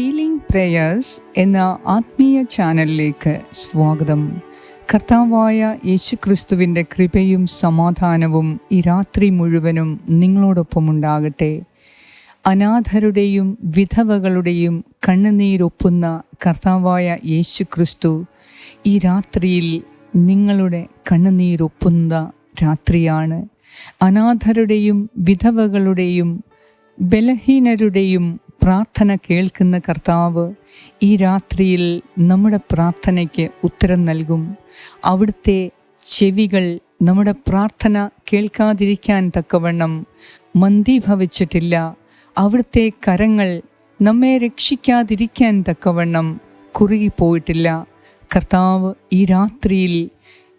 Healing prayers എന്ന ആത്മീയ ചാനലിലേക്ക് സ്വാഗതം. കർത്താവായ യേശുക്രിസ്തുവിന്റെ കൃപയും സമാധാനവും ഈ രാത്രി മുഴുവനും നിങ്ങളോടൊപ്പം ഉണ്ടാകട്ടെ അനാഥരുടെയും വിധവകളുടെയും കണ്ണുനീരൊപ്പുന്ന കർത്താവായ യേശുക്രിസ്തു ഈ രാത്രിയിൽ നിങ്ങളുടെ കണ്ണുനീരൊപ്പുന്ന രാത്രിയാണ്. അനാഥരുടെയും വിധവകളുടെയും ബലഹീനരുടെയും പ്രാർത്ഥന കേൾക്കുന്ന കർത്താവ് ഈ രാത്രിയിൽ നമ്മുടെ പ്രാർത്ഥനയ്ക്ക് ഉത്തരം നൽകും. അവിടുത്തെ ചെവികൾ നമ്മുടെ പ്രാർത്ഥന കേൾക്കാതിരിക്കാൻ തക്കവണ്ണം മന്ദീഭവിച്ചിട്ടില്ല. അവിടുത്തെ കരങ്ങൾ നമ്മെ രക്ഷിക്കാതിരിക്കാൻ തക്കവണ്ണം കുറുകിപ്പോയിട്ടില്ല. കർത്താവ് ഈ രാത്രിയിൽ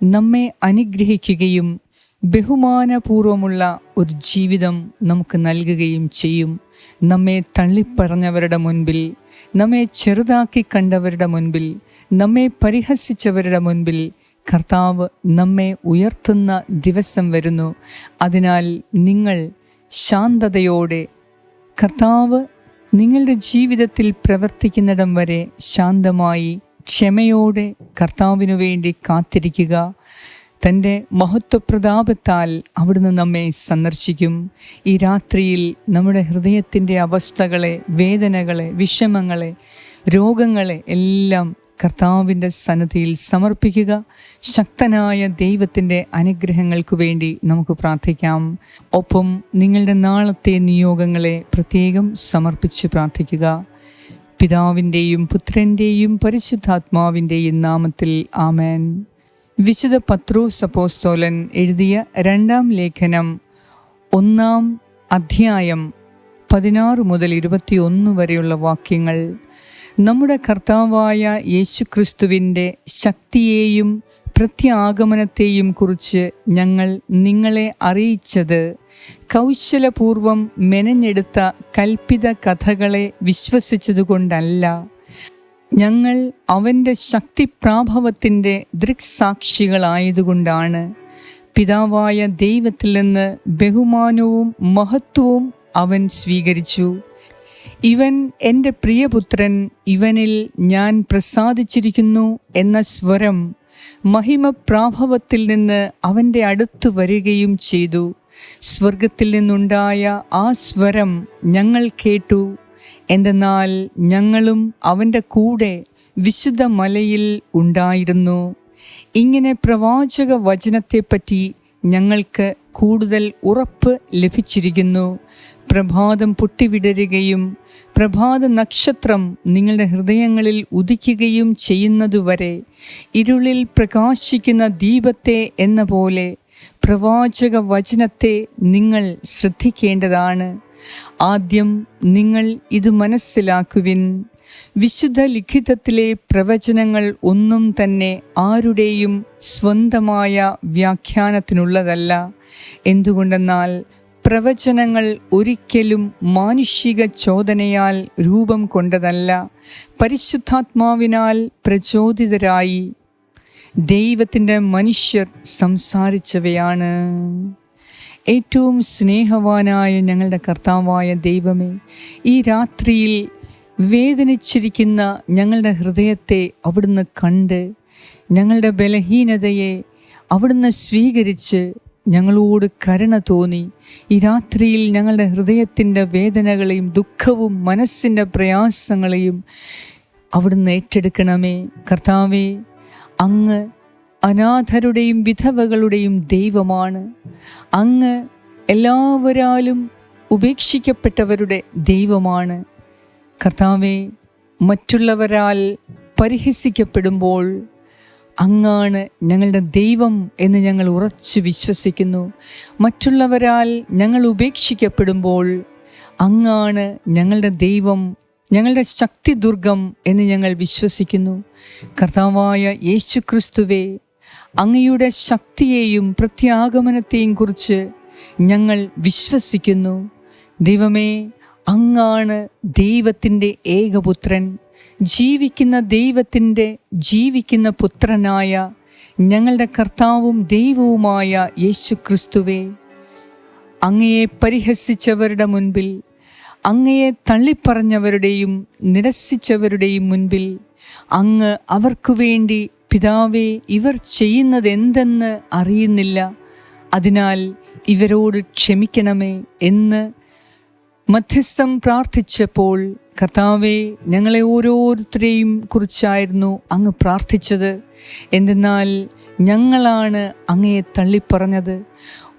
നമ്മെ അനുഗ്രഹിക്കുകയും ബഹുമാനപൂർവമുള്ള ഒരു ജീവിതം നമുക്ക് നൽകുകയും ചെയ്യും. നമ്മെ തള്ളിപ്പറഞ്ഞവരുടെ മുൻപിൽ നമ്മെ ചെറുതാക്കി കണ്ടവരുടെ മുൻപിൽ നമ്മെ പരിഹസിച്ചവരുടെ മുൻപിൽ കർത്താവ് നമ്മെ ഉയർത്തുന്ന ദിവസം വരുന്നു. അതിനാൽ നിങ്ങൾ ശാന്തതയോടെ കർത്താവ് നിങ്ങളുടെ ജീവിതത്തിൽ പ്രവർത്തിക്കുന്നിടം വരെ ശാന്തമായി ക്ഷമയോടെ കർത്താവിനു വേണ്ടി കാത്തിരിക്കുക. തന്റെ മഹത്വപ്രതാപത്താൽ അവിടുന്ന് നമ്മെ സന്ദർശിക്കും. ഈ രാത്രിയിൽ നമ്മുടെ ഹൃദയത്തിന്റെ അവസ്ഥകളെ വേദനകളെ വിഷമങ്ങളെ രോഗങ്ങളെ എല്ലാം കർത്താവിന്റെ സന്നദ്ധിയിൽ സമർപ്പിക്കുക. ശക്തനായ ദൈവത്തിന്റെ അനുഗ്രഹങ്ങൾക്ക് വേണ്ടി നമുക്ക് പ്രാർത്ഥിക്കാം. ഒപ്പം നിങ്ങളുടെ നാളത്തെ നിയോഗങ്ങളെ പ്രത്യേകം സമർപ്പിച്ച് പ്രാർത്ഥിക്കുക. പിതാവിന്റെയും പുത്രന്റെയും പരിശുദ്ധാത്മാവിന്റെയും നാമത്തിൽ ആമേൻ. വിശുദ്ധ പത്രൂസ് അപ്പോസ്തോലൻ എഴുതിയ രണ്ടാം ലേഖനം ഒന്നാം അധ്യായം പതിനാറ് മുതൽ ഇരുപത്തിയൊന്ന് വരെയുള്ള വാക്യങ്ങൾ. നമ്മുടെ കർത്താവായ യേശുക്രിസ്തുവിന്റെ ശക്തിയെയും പ്രത്യാഗമനത്തെയും കുറിച്ച് ഞങ്ങൾ നിങ്ങളെ അറിയിച്ചത്. കൗശലപൂർവം മെനഞ്ഞെടുത്ത കൽപ്പിത കഥകളെ വിശ്വസിച്ചതുകൊണ്ടല്ല. ഞങ്ങൾ അവന്റെ ശക്തിപ്രാഭവത്തിന്റെ ദൃക്സാക്ഷികളായതുകൊണ്ടാണ് പിതാവായ ദൈവത്തിൽ നിന്ന് ബഹുമാനവും മഹത്വവും അവൻ സ്വീകരിച്ചു. ഇവൻ എന്റെ പ്രിയപുത്രൻ ഇവനിൽ ഞാൻ പ്രസാദിച്ചിരിക്കുന്നു എന്ന സ്വരം മഹിമപ്രാഭവത്തിൽ നിന്ന് അവന്റെ അടുത്ത് വരികയും ചെയ്തു. സ്വർഗത്തിൽ നിന്നുണ്ടായ ആ സ്വരം ഞങ്ങൾ കേട്ടു. എന്തെന്നാൽ ഞങ്ങളും അവന്റെ കൂടെ വിശുദ്ധ മലയിൽ ഉണ്ടായിരുന്നു. ഇങ്ങനെ പ്രവാചക വചനത്തെപ്പറ്റി ഞങ്ങൾക്ക് കൂടുതൽ ഉറപ്പ് ലഭിച്ചിരിക്കുന്നു. പ്രഭാതം പൊട്ടിവിടരുകയും പ്രഭാത നക്ഷത്രം നിങ്ങളുടെ ഹൃദയങ്ങളിൽ ഉദിക്കുകയും ചെയ്യുന്നതുവരെ ഇരുളിൽ പ്രകാശിക്കുന്ന ദീപത്തെ എന്ന പോലെ പ്രവാചക വചനത്തെ നിങ്ങൾ ശ്രദ്ധിക്കേണ്ടതാണ്. ആദ്യം നിങ്ങൾ ഇത് മനസ്സിലാക്കുവിൻ. വിശുദ്ധ ലിഖിതത്തിലെ പ്രവചനങ്ങൾ ഒന്നും തന്നെ ആരുടെയും സ്വന്തമായ വ്യാഖ്യാനത്തിനുള്ളതല്ല. എന്തുകൊണ്ടെന്നാൽ പ്രവചനങ്ങൾ ഒരിക്കലും മാനുഷിക ചോദനയാൽ രൂപം കൊണ്ടതല്ല പരിശുദ്ധാത്മാവിനാൽ പ്രചോദിതരായി. ദൈവത്തിന്റെ മനുഷ്യർ സംസാരിച്ചവയാണ്. ഏറ്റവും സ്നേഹവാനായ ഞങ്ങളുടെ കർത്താവായ ദൈവമേ ഈ രാത്രിയിൽ വേദനിച്ചിരിക്കുന്ന ഞങ്ങളുടെ ഹൃദയത്തെ അവിടുന്ന് കണ്ട് ഞങ്ങളുടെ ബലഹീനതയെ അവിടുന്ന് സ്വീകരിച്ച് ഞങ്ങളോട് കരുണ തോന്നി. ഈ രാത്രിയിൽ ഞങ്ങളുടെ ഹൃദയത്തിന്റെ വേദനകളെയും ദുഃഖവും മനസ്സിന്റെ പ്രയാസങ്ങളെയും അവിടുന്ന് ഏറ്റെടുക്കണമേ. കർത്താവേ അങ്ങ് അനാഥരുടെയും വിധവകളുടെയും ദൈവമാണ്. അങ്ങ് എല്ലാവരാലും ഉപേക്ഷിക്കപ്പെട്ടവരുടെ ദൈവമാണ്. കർത്താവെ മറ്റുള്ളവരാൽ പരിഹസിക്കപ്പെടുമ്പോൾ അങ്ങാണ് ഞങ്ങളുടെ ദൈവം എന്ന് ഞങ്ങൾ ഉറച്ചു വിശ്വസിക്കുന്നു. മറ്റുള്ളവരാൽ ഞങ്ങൾ ഉപേക്ഷിക്കപ്പെടുമ്പോൾ അങ്ങാണ് ഞങ്ങളുടെ ദൈവം ഞങ്ങളുടെ ശക്തി ദുർഗം എന്ന് ഞങ്ങൾ വിശ്വസിക്കുന്നു. കർത്താവായ യേശു ക്രിസ്തുവെ അങ്ങയുടെ ശക്തിയെയും പ്രത്യാഗമനത്തെയും കുറിച്ച് ഞങ്ങൾ വിശ്വസിക്കുന്നു. ദൈവമേ അങ്ങാണ് ദൈവത്തിന്റെ ഏകപുത്രൻ. ജീവിക്കുന്ന ദൈവത്തിന്റെ ജീവിക്കുന്ന പുത്രനായ ഞങ്ങളുടെ കർത്താവും ദൈവവുമായ യേശു ക്രിസ്തുവേ അങ്ങയെ പരിഹസിച്ചവരുടെ മുൻപിൽ അങ്ങയെ തള്ളിപ്പറഞ്ഞവരുടെയും നിരസിച്ചവരുടെയും മുൻപിൽ അങ്ങ് അവർക്കു വേണ്ടി പിതാവേ ഇവർ ചെയ്യുന്നത് എന്തെന്ന് അറിയുന്നില്ല. അതിനാൽ ഇവരോട് ക്ഷമിക്കണമേ എന്ന് മധ്യസ്ഥം പ്രാർത്ഥിച്ചപ്പോൾ കർത്താവെ ഞങ്ങളെ ഓരോരുത്തരെയും കുറിച്ചായിരുന്നു അങ്ങ് പ്രാർത്ഥിച്ചത്. എന്തെന്നാൽ ഞങ്ങളാണ് അങ്ങയെ തള്ളിപ്പറഞ്ഞത്.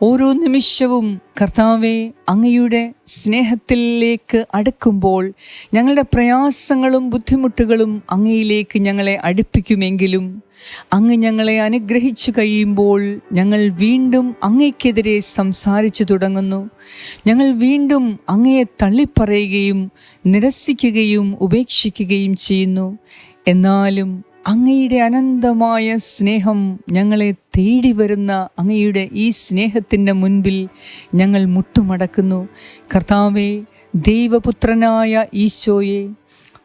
ഓരോ നിമിഷവും കർത്താവെ അങ്ങയുടെ സ്നേഹത്തിലേക്ക് അടുക്കുമ്പോൾ ഞങ്ങളുടെ പ്രയാസങ്ങളും ബുദ്ധിമുട്ടുകളും അങ്ങയിലേക്ക് ഞങ്ങളെ അടുപ്പിക്കുമെങ്കിലും അങ്ങ് ഞങ്ങളെ അനുഗ്രഹിച്ചു കഴിയുമ്പോൾ ഞങ്ങൾ വീണ്ടും അങ്ങയ്ക്കെതിരെ സംസാരിച്ചു തുടങ്ങുന്നു. ഞങ്ങൾ വീണ്ടും അങ്ങയെ തള്ളിപ്പറയുകയും നിരസിക്കുകയും ഉപേക്ഷിക്കുകയും ചെയ്യുന്നു. എന്നാലും അങ്ങയുടെ അനന്തമായ സ്നേഹം ഞങ്ങളെ തേടി വരുന്ന അങ്ങയുടെ ഈ സ്നേഹത്തിന്റെ മുൻപിൽ ഞങ്ങൾ മുട്ടുമടക്കുന്നു. കർത്താവെ ദൈവപുത്രനായ ഈശോയെ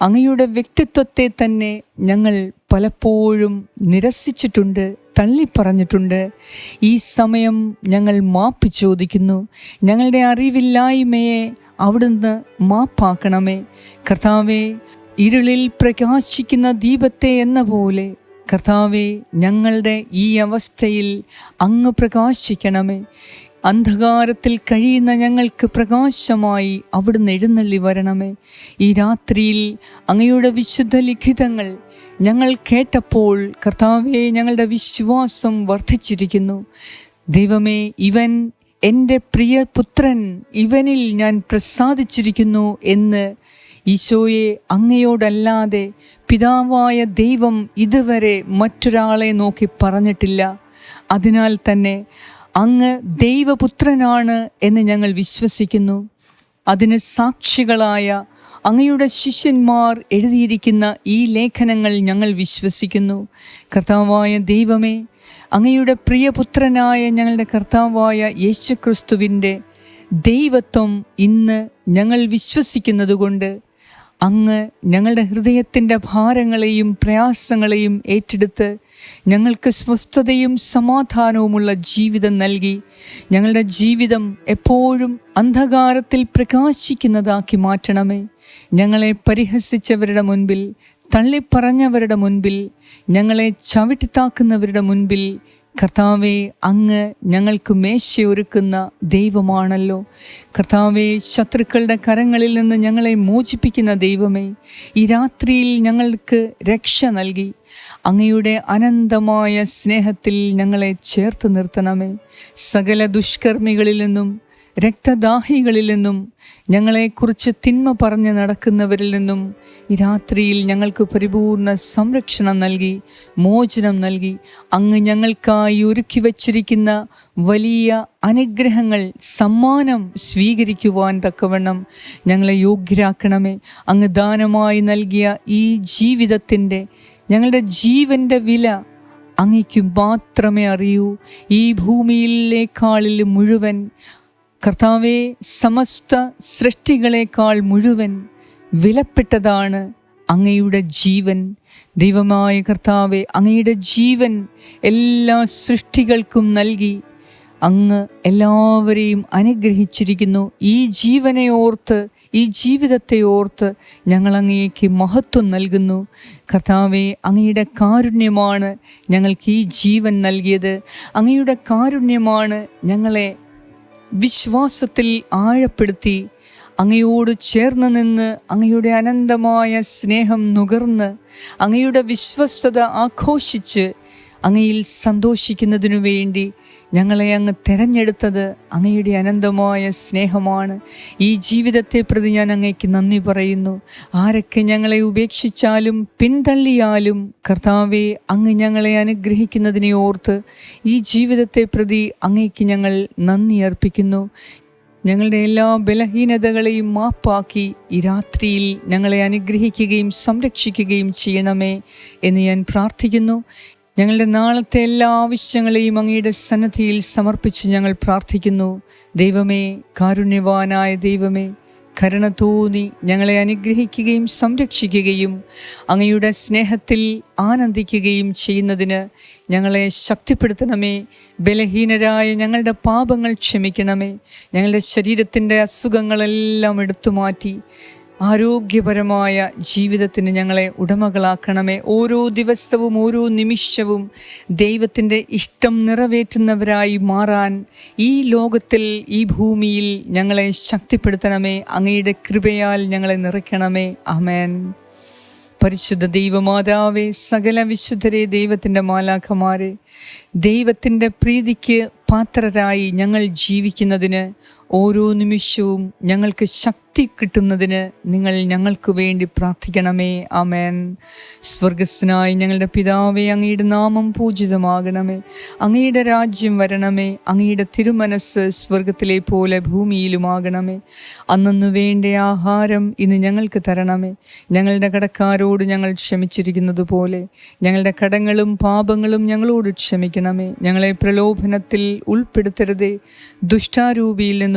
അങ്ങയുടെ വ്യക്തിത്വത്തെ തന്നെ ഞങ്ങൾ പലപ്പോഴും നിരസിച്ചിട്ടുണ്ട് തള്ളിപ്പറഞ്ഞിട്ടുണ്ട്. ഈ സമയം ഞങ്ങൾ മാപ്പ് ചോദിക്കുന്നു. ഞങ്ങളുടെ അറിവില്ലായ്മയെ അവിടുന്ന് മാപ്പാക്കണമേ. കർത്താവെ ഇരുളിൽ പ്രകാശിക്കുന്ന ദീപത്തെ എന്ന പോലെ കർത്താവെ ഞങ്ങളുടെ ഈ അവസ്ഥയിൽ അങ്ങ് പ്രകാശിക്കണമേ. അന്ധകാരത്തിൽ കഴിയുന്ന ഞങ്ങൾക്ക് പ്രകാശമായി അവിടുന്ന് എഴുന്നള്ളി വരണമേ. ഈ രാത്രിയിൽ അങ്ങയുടെ വിശുദ്ധ ലിഖിതങ്ങൾ ഞങ്ങൾ കേട്ടപ്പോൾ കർത്താവെ ഞങ്ങളുടെ വിശ്വാസം വർദ്ധിച്ചിരിക്കുന്നു. ദൈവമേ ഇവൻ എന്റെ പ്രിയ പുത്രൻ ഇവനിൽ ഞാൻ പ്രസാദിച്ചിരിക്കുന്നു എന്ന് ഈശോയെ അങ്ങയോടല്ലാതെ പിതാവായ ദൈവം ഇതുവരെ മറ്റൊരാളെ നോക്കി പറഞ്ഞിട്ടില്ല. അതിനാൽ തന്നെ അങ്ങ് ദൈവപുത്രനാണ് എന്ന് ഞങ്ങൾ വിശ്വസിക്കുന്നു. അതിന് സാക്ഷികളായ അങ്ങയുടെ ശിഷ്യന്മാർ എഴുതിയിരിക്കുന്ന ഈ ലേഖനങ്ങൾ ഞങ്ങൾ വിശ്വസിക്കുന്നു. കർത്താവായ ദൈവമേ അങ്ങയുടെ പ്രിയപുത്രനായ ഞങ്ങളുടെ കർത്താവായ യേശുക്രിസ്തുവിന്റെ ദൈവത്വം ഇന്ന് ഞങ്ങൾ വിശ്വസിക്കുന്നതുകൊണ്ട് അങ്ങ് ഞങ്ങളുടെ ഹൃദയത്തിന്റെ ഭാരങ്ങളെയും പ്രയാസങ്ങളെയും ഏറ്റെടുത്ത് ഞങ്ങൾക്ക് സ്വസ്ഥതയും സമാധാനവുമുള്ള ജീവിതം നൽകി ഞങ്ങളുടെ ജീവിതം എപ്പോഴും അന്ധകാരത്തിൽ പ്രകാശിക്കുന്നതാക്കി മാറ്റണമേ. ഞങ്ങളെ പരിഹസിച്ചവരുടെ മുൻപിൽ തള്ളിപ്പറഞ്ഞവരുടെ മുൻപിൽ ഞങ്ങളെ ചവിട്ടിത്താക്കുന്നവരുടെ മുൻപിൽ കർത്താവെ അങ്ങ് ഞങ്ങൾക്ക് മേശയൊരുക്കുന്ന ദൈവമാണല്ലോ. കർത്താവെ ശത്രുക്കളുടെ കരങ്ങളിൽ നിന്ന് ഞങ്ങളെ മോചിപ്പിക്കുന്ന ദൈവമേ ഈ രാത്രിയിൽ ഞങ്ങൾക്ക് രക്ഷ നൽകി. അങ്ങയുടെ അനന്തമായ സ്നേഹത്തിൽ ഞങ്ങളെ ചേർത്ത് നിർത്തണമേ. സകല ദുഷ്കർമ്മികളിൽ നിന്നും രക്തദാഹികളിൽ നിന്നും ഞങ്ങളെക്കുറിച്ച് തിന്മ പറഞ്ഞ് നടക്കുന്നവരിൽ നിന്നും ഈ രാത്രിയിൽ ഞങ്ങൾക്ക് പരിപൂർണ സംരക്ഷണം നൽകി മോചനം നൽകി അങ്ങ് ഞങ്ങൾക്കായി ഒരുക്കി വച്ചിരിക്കുന്ന വലിയ അനുഗ്രഹങ്ങൾ സമ്മാനം സ്വീകരിക്കുവാൻ തക്കവണ്ണം ഞങ്ങളെ യോഗ്യരാക്കണമേ. അങ്ങ് ദാനമായി നൽകിയ ഈ ജീവിതത്തിന്റെ ഞങ്ങളുടെ ജീവന്റെ വില അങ്ങയ്ക്ക് മാത്രമേ അറിയൂ. ഈ ഭൂമിയിലേക്കാളിൽ മുഴുവൻ കർത്താവെ സമസ്ത സൃഷ്ടികളെക്കാൾ മുഴുവൻ വിലപ്പെട്ടതാണ് അങ്ങയുടെ ജീവൻ. ദൈവമായ കർത്താവെ അങ്ങയുടെ ജീവൻ എല്ലാ സൃഷ്ടികൾക്കും നൽകി അങ്ങ് എല്ലാവരെയും അനുഗ്രഹിച്ചിരിക്കുന്നു. ഈ ജീവനെ ഓർത്ത് ഈ ജീവിതത്തെ ഓർത്ത് ഞങ്ങൾ മഹത്വം നൽകുന്നു. കർത്താവെ അങ്ങയുടെ കാരുണ്യമാണ് ഞങ്ങൾക്ക് ഈ ജീവൻ നൽകിയത്. അങ്ങയുടെ കാരുണ്യമാണ് ഞങ്ങളെ വിശ്വാസത്തിൽ ആഴപ്പെടുത്തി അങ്ങയോട് ചേർന്ന് നിന്ന് അങ്ങയുടെ അനന്തമായ സ്നേഹം നുകർന്ന് അങ്ങയുടെ വിശ്വസ്തത ആഘോഷിച്ച് അങ്ങയിൽ സന്തോഷിക്കുന്നതിനു വേണ്ടി ഞങ്ങളെ അങ്ങ് തിരഞ്ഞെടുത്തത് അങ്ങയുടെ അനന്തമായ സ്നേഹമാണ്. ഈ ജീവിതത്തെ പ്രതി ഞാൻ അങ്ങയ്ക്ക് നന്ദി പറയുന്നു. ആരൊക്കെ ഞങ്ങളെ ഉപേക്ഷിച്ചാലും പിന്തള്ളിയാലും കർത്താവെ അങ്ങ് ഞങ്ങളെ അനുഗ്രഹിക്കുന്നതിനെ ഓർത്ത് ഈ ജീവിതത്തെ പ്രതി അങ്ങയ്ക്ക് ഞങ്ങൾ നന്ദി അർപ്പിക്കുന്നു. ഞങ്ങളുടെ എല്ലാ ബലഹീനതകളെയും മാപ്പാക്കി ഈ രാത്രിയിൽ ഞങ്ങളെ അനുഗ്രഹിക്കുകയും സംരക്ഷിക്കുകയും ചെയ്യണമേ എന്ന് ഞാൻ പ്രാർത്ഥിക്കുന്നു. ഞങ്ങളുടെ നാളത്തെ എല്ലാ ആവശ്യങ്ങളെയും അങ്ങയുടെ സന്നദ്ധിയിൽ സമർപ്പിച്ച് ഞങ്ങൾ പ്രാർത്ഥിക്കുന്നു. ദൈവമേ കാരുണ്യവാനായ ദൈവമേ കരുണ തോന്നി ഞങ്ങളെ അനുഗ്രഹിക്കുകയും സംരക്ഷിക്കുകയും അങ്ങയുടെ സ്നേഹത്തിൽ ആനന്ദിക്കുകയും ചെയ്യുന്നതിന് ഞങ്ങളെ ശക്തിപ്പെടുത്തണമേ. ബലഹീനരായ ഞങ്ങളുടെ പാപങ്ങൾ ക്ഷമിക്കണമേ. ഞങ്ങളുടെ ശരീരത്തിന്റെ അസുഖങ്ങളെല്ലാം എടുത്തു മാറ്റി ആരോഗ്യപരമായ ജീവിതത്തിന് ഞങ്ങളെ ഉടമകളാക്കണമേ. ഓരോ ദിവസവും ഓരോ നിമിഷവും ദൈവത്തിന്റെ ഇഷ്ടം നിറവേറ്റുന്നവരായി മാറാൻ ഈ ലോകത്തിൽ ഈ ഭൂമിയിൽ ഞങ്ങളെ ശക്തിപ്പെടുത്തണമേ. അങ്ങയുടെ കൃപയാൽ ഞങ്ങളെ നിറയ്ക്കണമേ. അമേൻ പരിശുദ്ധ ദൈവമാതാവേ സകല വിശുദ്ധരെ ദൈവത്തിന്റെ മാലാഖമാരെ ദൈവത്തിന്റെ പ്രീതിക്ക് പാത്രരായി ഞങ്ങൾ ജീവിക്കുന്നതിന് ഓരോ നിമിഷവും ഞങ്ങൾക്ക് ശക്തി കിട്ടുന്നതിന് നിങ്ങൾ ഞങ്ങൾക്ക് വേണ്ടി പ്രാർത്ഥിക്കണമേ. ആമേൻ. സ്വർഗസ്നായി ഞങ്ങളുടെ പിതാവെ അങ്ങയുടെ നാമം പൂജിതമാകണമേ. അങ്ങയുടെ രാജ്യം വരണമേ. അങ്ങയുടെ തിരുമനസ് സ്വർഗത്തിലെ പോലെ ഭൂമിയിലുമാകണമേ. അന്നു വേണ്ട ആഹാരം ഇന്ന് ഞങ്ങൾക്ക് തരണമേ. ഞങ്ങളുടെ കടക്കാരോട് ഞങ്ങൾ ക്ഷമിച്ചിരിക്കുന്നത് പോലെ ഞങ്ങളുടെ കടങ്ങളും പാപങ്ങളും ഞങ്ങളോട് ക്ഷമിക്കണമേ. ഞങ്ങളെ പ്രലോഭനത്തിൽ ഉൾപ്പെടുത്തരുതേ. ദുഷ്ടാരൂപിയിൽ നിന്നും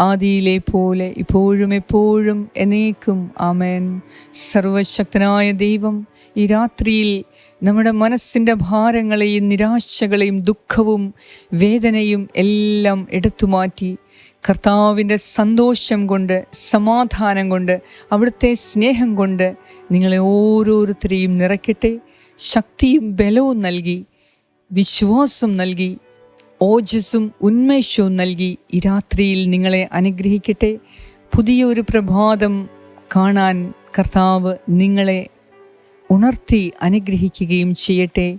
ആദിയിലെ പോലെ ഇപ്പോഴും എപ്പോഴും എന്നേക്കും. ആമേൻ. സർവശക്തനായ ദൈവം ഈ രാത്രിയിൽ നമ്മുടെ മനസ്സിന്റെ ഭാരങ്ങളെയും നിരാശകളെയും ദുഃഖവും വേദനയും എല്ലാം എടുത്തു മാറ്റി കർത്താവിന്റെ സന്തോഷം കൊണ്ട് സമാധാനം കൊണ്ട് അവിടുത്തെ സ്നേഹം കൊണ്ട് നിങ്ങളെ ഓരോരുത്തരെയും നിറയ്ക്കട്ടെ. ശക്തിയും ബലവും നൽകി വിശ്വാസം നൽകി ഓജസ്സും ഉന്മേഷവും നൽകി ഈ രാത്രിയിൽ നിങ്ങളെ അനുഗ്രഹിക്കട്ടെ. പുതിയൊരു പ്രഭാതം കാണാൻ കർത്താവ് നിങ്ങളെ ഉണർത്തി അനുഗ്രഹിക്കുകയും ചെയ്യട്ടെ.